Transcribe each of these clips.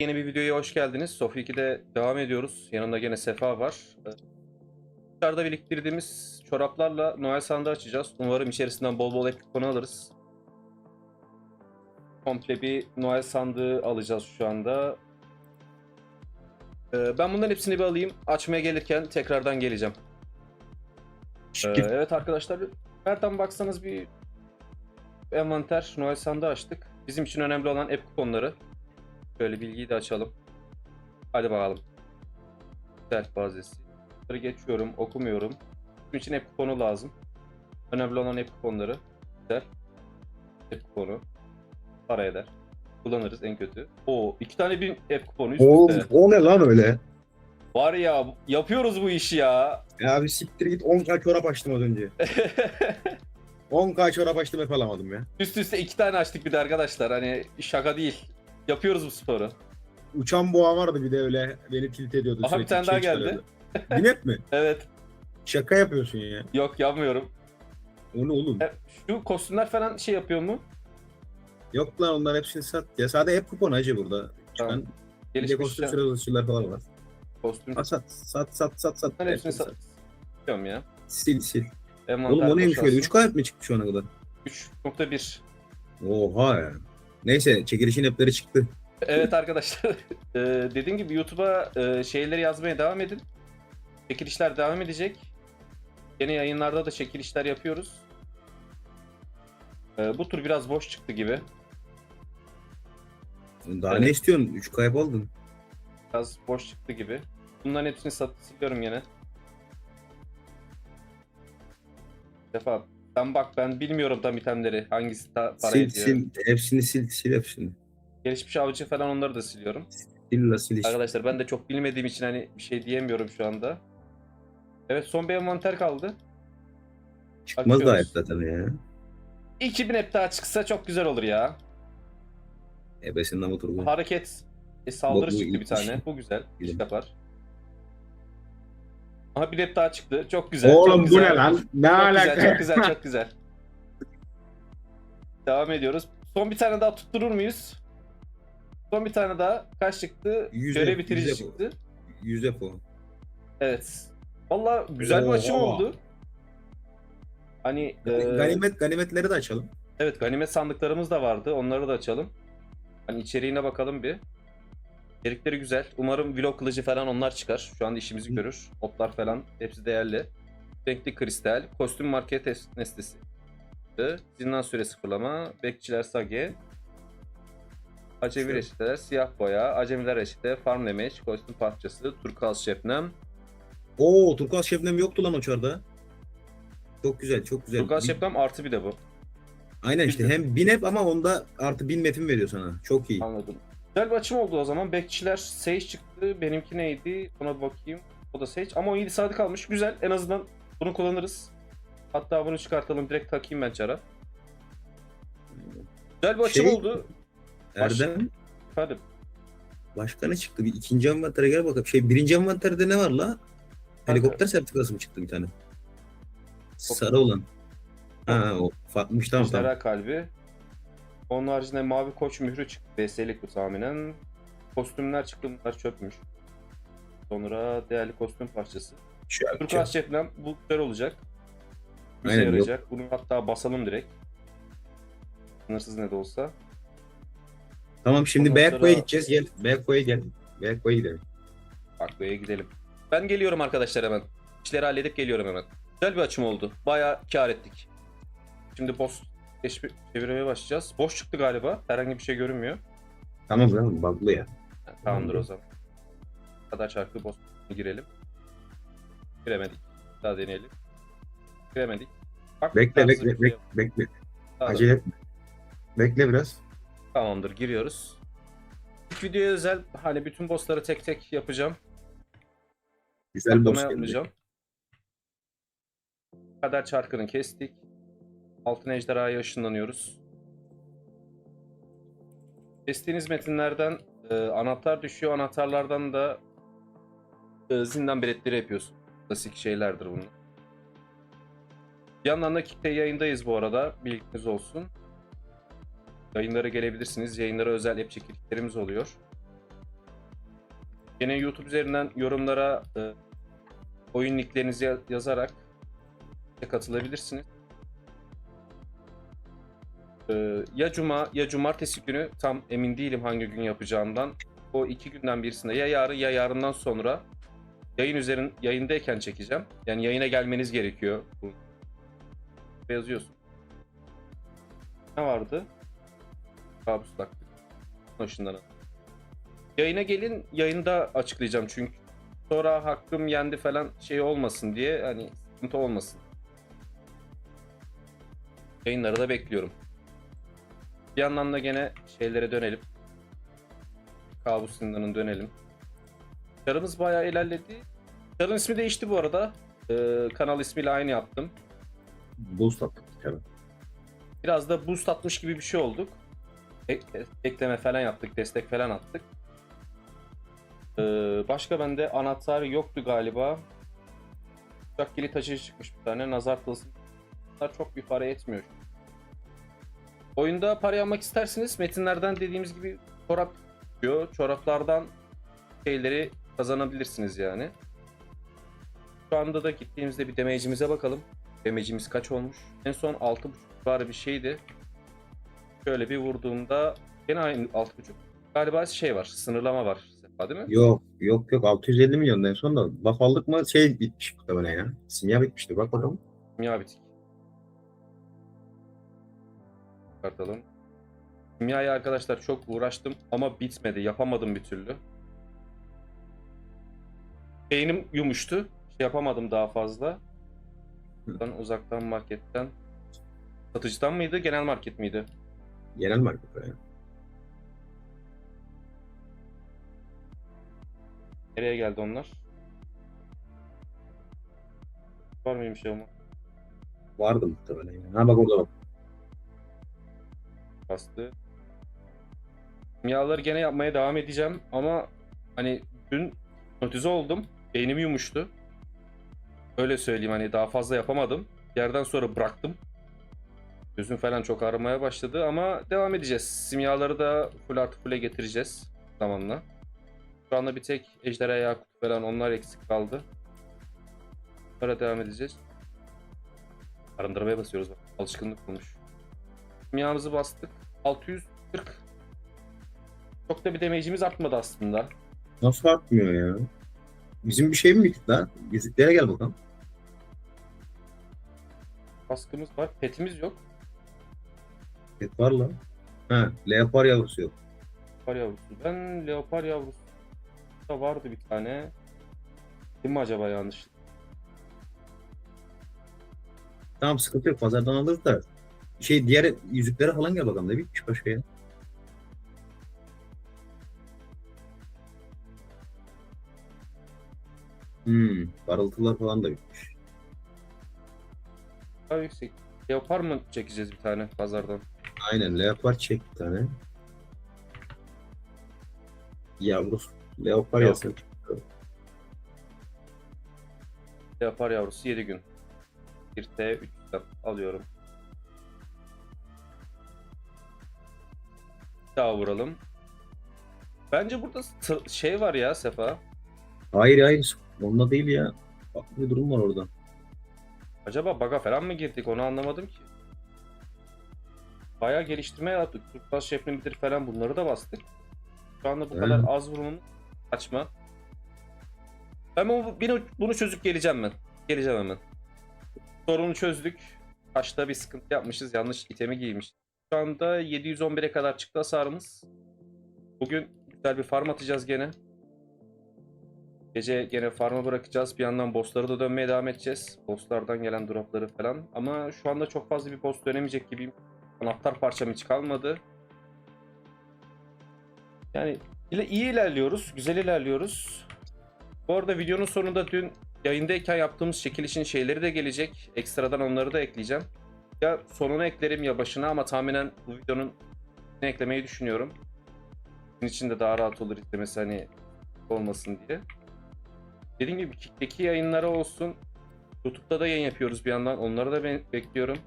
Yeni bir videoya hoş geldiniz. Sofi 2'de devam ediyoruz. Yanında gene Sefa var. Dışarıda biriktirdiğimiz çoraplarla Noel sandığı açacağız. Umarım içerisinden bol bol epic konu alırız. Komple bir Noel sandığı alacağız şu anda. Ee, Ben bunların hepsini bir alayım. Açmaya gelirken tekrardan geleceğim. Ee, evet arkadaşlar nereden baksanız bir envanter Noel sandığı açtık. Bizim için önemli olan app kuponları. Şöyle bilgiyi de açalım. Hadi bakalım. Self bazesi. Bunları geçiyorum, okumuyorum. Bunun için app kuponu lazım. Önemli olan app kuponları. Güzel. App kuponu. Para eder. Kullanırız en kötü. Oo, iki tane bir app kuponu üst üste. o ne lan öyle? Var ya yapıyoruz bu işi ya. Ya bir siktir git 10k çorap açtım az önce. 10k çorap açtım hep alamadım ya. Üst üste iki tane açtık bir de arkadaşlar. Hani şaka değil. Yapıyoruz bu sporu. Uçan boğa vardı bir de öyle beni tilt ediyordu. Aha, bir tane daha şey geldi. çıkarıyordu. Binet mi? Evet. Şaka yapıyorsun ya. Yok yapmıyorum. O ne oğlum? E, Şu kostümler falan şey yapıyor mu? Yok lan onlar hepsini sat ya. Sadece hep kupon acı burada. Tamam. Bir de Gelişmiş kostüm ya. sıralatıcılar falan var. Kostüm. Ha, sat sat sat sat sat. Ben hepsini Hepsini sat. Satıyorum ya. Sil sil. Envanter Oğlum o neymiş öyle? boşalsın. 3k mi çıktı şu ana kadar? 3.1. Oha ya. Neyse çekilişin app'leri çıktı. Evet arkadaşlar. e, dediğim gibi YouTube'a e, şeyleri yazmaya devam edin. Çekilişler devam edecek. Yeni yayınlarda da çekilişler yapıyoruz. E, bu tur biraz boş çıktı gibi. Daha Evet. ne istiyorsun? 3k yap aldın. Biraz boş çıktı gibi. Bunların hepsini sat siliyorum yine. Defa sen bak ben bilmiyorum tam itemleri hangisi ta- para Sil ediyor. sil. Hepsini sil sil hepsini. Gelişmiş avcı falan onları da siliyorum. Sil la sil işte. Arkadaşlar ben de çok bilmediğim için hani bir şey diyemiyorum şu anda. Evet son bir envanter kaldı. Çıkmaz da Açıyoruz. zaten ya. 2000 hep daha çıksa çok güzel olur ya. Ebesinden bu turgu. Hareket e, saldırı Bu- bu çıktı bir iş- tane. Bu güzel. İş Güzel. yapar. Aha bir hep daha çıktı. Çok güzel. Oğlum çok bu güzel. ne lan? Ne Çok alaka? güzel, çok güzel, çok güzel. Devam ediyoruz. Son bir tane daha tutturur muyuz? Son bir tane daha. Kaç çıktı? Yüze- Görev bitirici yüze çıktı. Yüze po. Evet. Valla güzel bir açım oldu. Hani e, Ganimet ganimetleri de açalım. evet ganimet sandıklarımız da vardı. Onları da açalım. Hani içeriğine bakalım bir. İçerikleri güzel. Umarım vlog kılıcı falan onlar çıkar. Şu anda işimizi görür. Otlar falan hepsi değerli. Renkli kristal, kostüm market es- nesnesi. Zindan süre sıfırlama, bekçiler sage, acemi reçeteler, siyah boya, acemiler reçete, farm damage, kostüm parçası, turkuaz şebnem. Oo turkuaz şebnem yoktu lan o çarda. Çok güzel çok güzel. Turkuaz şebnem artı bir de bu. Aynen işte hem bin hep ama onda artı bin metin veriyor sana. Çok iyi. Anladım. Güzel bir açım oldu o zaman. Bekçiler Sage çıktı. Benimki neydi? Ona bir bakayım. O da Sage. Ama 17 saat kalmış. Güzel. En azından bunu kullanırız. Hatta bunu çıkartalım. Direkt takayım ben çara. Güzel bir açım Şey- oldu. Baş- Erdem Hadi. başka ne çıktı? Bir ikinci envantere gel bakalım. Şey birinci envanterde ne var la? Helikopter sertifikası mı çıktı bir tane? Sarı olan. Ha o farkmış tamam tamam. Ejderha kalbi. Onun haricinde mavi koç mührü çıktı. VS'lik bu tahminen. Kostümler çıktı. Bunlar çöpmüş. Sonra değerli kostüm parçası. Turkuaz şebnem bu güzel olacak. Bize Aynen, yok. yarayacak. Bunu hatta basalım direkt. Sınırsız ne de olsa. Tamam şimdi Ondan sonra- gideceğiz. Gel. Beyakko'ya gel. Beyakko'ya gidelim. Akbey'e gidelim. Ben geliyorum arkadaşlar hemen. İşleri halledip geliyorum hemen. Güzel bir açım oldu. Bayağı kar ettik. Şimdi boss keşfi- çevirmeye başlayacağız. Boş çıktı galiba. Herhangi bir şey görünmüyor. Tamam tamam bug'lı ya. Ha, tamamdır o zaman. Kadar çarpı boss girelim. Giremedik. Daha deneyelim. Giremedik. Bak, Bekle bekle bekle yok. bekle. Daha da- Acele etme. Bekle biraz. Tamamdır giriyoruz. İlk videoya özel hani bütün bossları tek tek yapacağım. Güzel Atlama boss yapmayacağım. Kader çarkını kestik. Altın ejderhaya ışınlanıyoruz. Kestiğiniz metinlerden e, anahtar düşüyor. Anahtarlardan da e, zindan biletleri yapıyorsun. Klasik şeylerdir bunlar. Bir yandan da Kick'te yayındayız bu arada. Bilginiz olsun. Yayınlara gelebilirsiniz. Yayınlara özel app çekildiklerimiz oluyor. Yine YouTube üzerinden yorumlara e, oyun linklerinizi ya- yazarak katılabilirsiniz. Ee, ya cuma ya cumartesi günü tam emin değilim hangi gün yapacağımdan. O iki günden birisinde ya yarın ya yarından sonra yayın üzerin yayındayken çekeceğim. Yani yayına gelmeniz gerekiyor. Yazıyorsun. Ne vardı? Kabus taktik. Hoşundan. Yayına gelin, yayında açıklayacağım çünkü sonra hakkım yendi falan şey olmasın diye hani sıkıntı olmasın. Yayınları da bekliyorum. Bir yandan da gene şeylere dönelim. Kabus zindanına dönelim. Çarımız bayağı ilerledi. Çarın ismi değişti bu arada. Ee, kanal ismiyle aynı yaptım. Boost attık tabii. Biraz da boost atmış gibi bir şey olduk. Ek- ekleme falan yaptık, destek falan attık. Ee, başka bende anahtar yoktu galiba. Uçak kilit taşıyıcı çıkmış bir tane. Nazar. Bunlar çok bir para etmiyor. Oyunda para yapmak isterseniz metinlerden dediğimiz gibi çorap diyor. Çoraplardan şeyleri kazanabilirsiniz yani. Şu anda da gittiğimizde bir damage'imize bakalım. Damage'imiz kaç olmuş? En son 6.5 var bir şeydi. Şöyle bir vurduğumda gene aynı 6.5. Galiba şey var, sınırlama var. Sefa değil mi? Yok yok yok 650 milyon en son da bak aldık mı şey bitmiş muhtemelen ya. Simya bitmişti bak bakalım. Kimya bitik. Çıkartalım. Kimyayı arkadaşlar çok uğraştım ama bitmedi. Yapamadım bir türlü. Beynim yumuştu. Şey yapamadım daha fazla. Buradan uzaktan marketten. Satıcıdan mıydı? Genel market miydi? Genel market ya. Nereye geldi onlar? Var mıymış şey ama? Vardı muhtemelen. Ha bak orada bak. Bastı. Kimyaları gene yapmaya devam edeceğim ama hani dün notize oldum. Beynim yumuştu. Öyle söyleyeyim hani daha fazla yapamadım. Yerden sonra bıraktım. Gözüm falan çok ağrımaya başladı ama devam edeceğiz. Simyaları da full artı full'e getireceğiz zamanla. Şu anda bir tek ejderha yakut falan onlar eksik kaldı. Sonra devam edeceğiz. Arındırmaya basıyoruz. Alışkınlık olmuş. Kimyamızı bastık. 640. Çok da bir damage'imiz artmadı aslında. Nasıl artmıyor ya? Bizim bir şey mi bitti lan? Yüzüklere gel bakalım. Baskımız var. Petimiz yok. Et var lan. Ha, leopar yavrusu yok. Leopar yavrusu. Ben leopar yavrusu da vardı bir tane. Değil mi acaba yanlış? Tamam sıkıntı yok. Pazardan alırız da. Şey diğer yüzüklere falan gel bakalım. Ne bitmiş başka ya? Hmm, parıltılar falan da bitmiş. Daha yüksek. Leopar mı çekeceğiz bir tane pazardan? Aynen leopar çek bir tane. Yavrusu. Leopar Yok. yazsın. Leopar yavrusu 7 gün. 1T 3'ten alıyorum. Daha vuralım. Bence burada şey var ya Sefa. Hayır hayır. Onunla değil ya. Bak bir durum var orada. Acaba bug'a falan mı girdik onu anlamadım ki. Bayağı geliştirme yaptık. Turkuaz şefliğidir falan bunları da bastık. Şu anda bu Evet. kadar az vurumun açma. Ben bu- bunu, bunu çözüp geleceğim ben. Geleceğim hemen. Sorunu çözdük. Başta bir sıkıntı yapmışız. Yanlış itemi giymiş. Şu anda 711'e kadar çıktı hasarımız. Bugün güzel bir farm atacağız gene. Gece gene farm'a bırakacağız. Bir yandan bossları da dönmeye devam edeceğiz. Bosslardan gelen dropları falan. Ama şu anda çok fazla bir boss dönemeyecek gibiyim. Anahtar parçam hiç kalmadı. Yani iyi ilerliyoruz. Güzel ilerliyoruz. Bu arada videonun sonunda dün yayındayken yaptığımız çekilişin şeyleri de gelecek. Ekstradan onları da ekleyeceğim. Ya sonuna eklerim ya başına ama tahminen bu videonun eklemeyi düşünüyorum. Sizin için de daha rahat olur izlemesi hani olmasın diye. Dediğim gibi Kick'teki yayınlara olsun. YouTube'da da yayın yapıyoruz bir yandan. Onları da ben bekliyorum.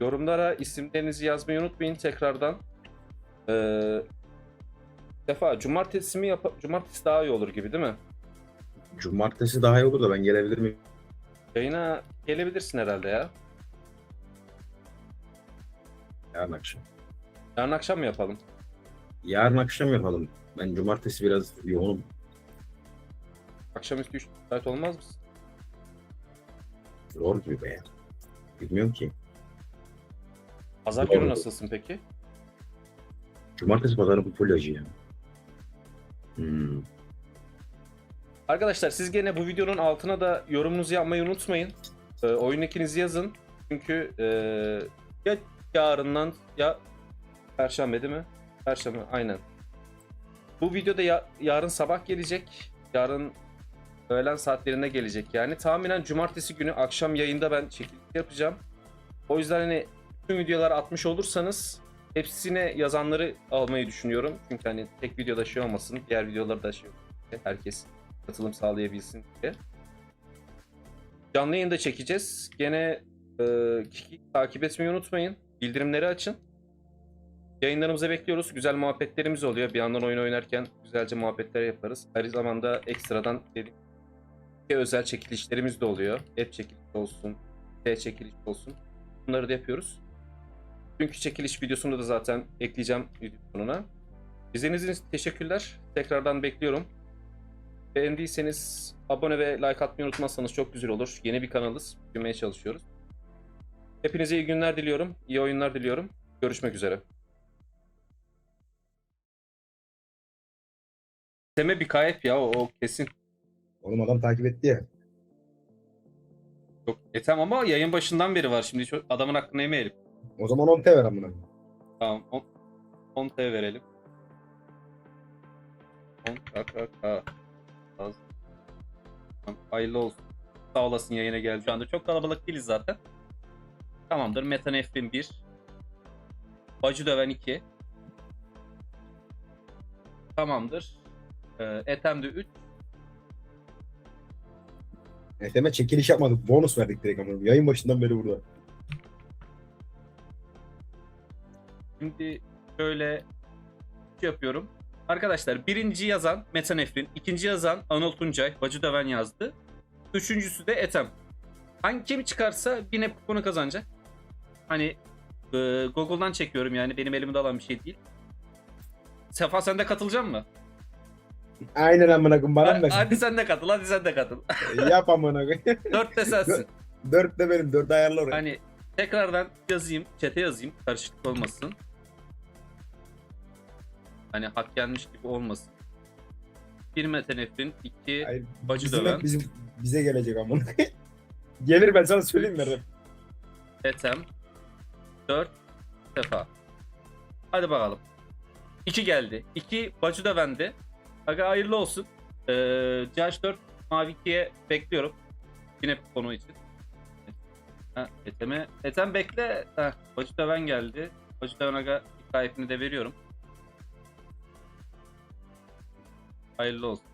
Yorumlara isimlerinizi yazmayı unutmayın tekrardan. Ee, Sefa cumartesi mi yap cumartesi daha iyi olur gibi değil mi? Cumartesi daha iyi olur da ben gelebilir miyim? Yayına gelebilirsin herhalde ya. Yarın akşam. Yarın akşam mı yapalım? Yarın akşam yapalım. Ben cumartesi biraz yoğunum. Akşamüstü 3 saat olmaz mısın? Zor gibi be. Bilmiyorum ki. Pazar Doğru. günü nasılsın peki? Cumartesi pazarı bu full acı ya. Hmm. Arkadaşlar siz gene bu videonun altına da yorumunuzu yapmayı unutmayın. Ee, oyun ekinizi yazın. Çünkü ee, ya yarından ya Perşembe değil mi? Perşembe aynen. Bu videoda ya, yarın sabah gelecek. Yarın öğlen saatlerinde gelecek yani. Tahminen cumartesi günü akşam yayında ben çekiliş yapacağım. O yüzden hani bütün videoları atmış olursanız hepsine yazanları almayı düşünüyorum. Çünkü hani tek videoda şey olmasın. Diğer videoları da şey olmasın. Herkes katılım sağlayabilsin diye. Canlı yayında çekeceğiz. Gene e, takip etmeyi unutmayın. Bildirimleri açın. Yayınlarımıza bekliyoruz. Güzel muhabbetlerimiz oluyor. Bir yandan oyun oynarken güzelce muhabbetler yaparız. Her zamanda ekstradan dediğim özel çekilişlerimiz de oluyor. App çekiliş olsun, D çekiliş olsun. Bunları da yapıyoruz. Dünkü çekiliş videosunu da zaten ekleyeceğim video sonuna. İzlediğiniz için teşekkürler. Tekrardan bekliyorum. Beğendiyseniz abone ve like atmayı unutmazsanız çok güzel olur. Yeni bir kanalız. Büyümeye çalışıyoruz. Hepinize iyi günler diliyorum. İyi oyunlar diliyorum. Görüşmek üzere. Deme bir kayıp ya o, o kesin. Oğlum adam takip etti ya. Yok etem ama yayın başından beri var. Şimdi şu adamın hakkını yemeyelim. O zaman 10 T ver amına. Tamam 10, 10 T verelim. 10 KKK. Tamam, Hayırlı olsun. Sağ olasın yayına geldi. Şu anda çok kalabalık değiliz zaten. Tamamdır. Meta Nefrin 1. Bacı Döven 2. Tamamdır. Ee, Etem'de 3. Eteme çekiliş yapmadık. Bonus verdik direkt ama. Yayın başından beri burada. Şimdi şöyle şey yapıyorum. Arkadaşlar birinci yazan Meta Nefrin, ikinci yazan Anıl Tuncay, Bacı Döven yazdı. Üçüncüsü de Etem. Hangi kim çıkarsa yine kuponu kazanacak. Hani e, Google'dan çekiyorum yani benim elimde olan bir şey değil. Sefa sen de katılacak mı? Aynen amına koyayım bana mı Hadi sen de katıl, hadi sen de katıl. Yap amına koyayım. Dört de sensin. Dört de benim. Dört ayarla oraya. Hani tekrardan yazayım, chat'e yazayım. Karışıklık olmasın. Hani hak gelmiş gibi olmasın. Bir Meta Nefrin, iki Hayır, Bacı bizim Döven. bizim, bize gelecek amına koyayım. Gelir ben sana söyleyeyim mi? Etem 4 defa. Hadi bakalım. 2 geldi. 2 Bacı da bende. Aga hayırlı olsun. Ee, CH4 Mavi 2'ye bekliyorum. Yine konu için. Ha, Etem'e. Etem bekle. Ha, Bacı da ben geldi. Bacı da aga hikayetini de veriyorum. Hayırlı olsun.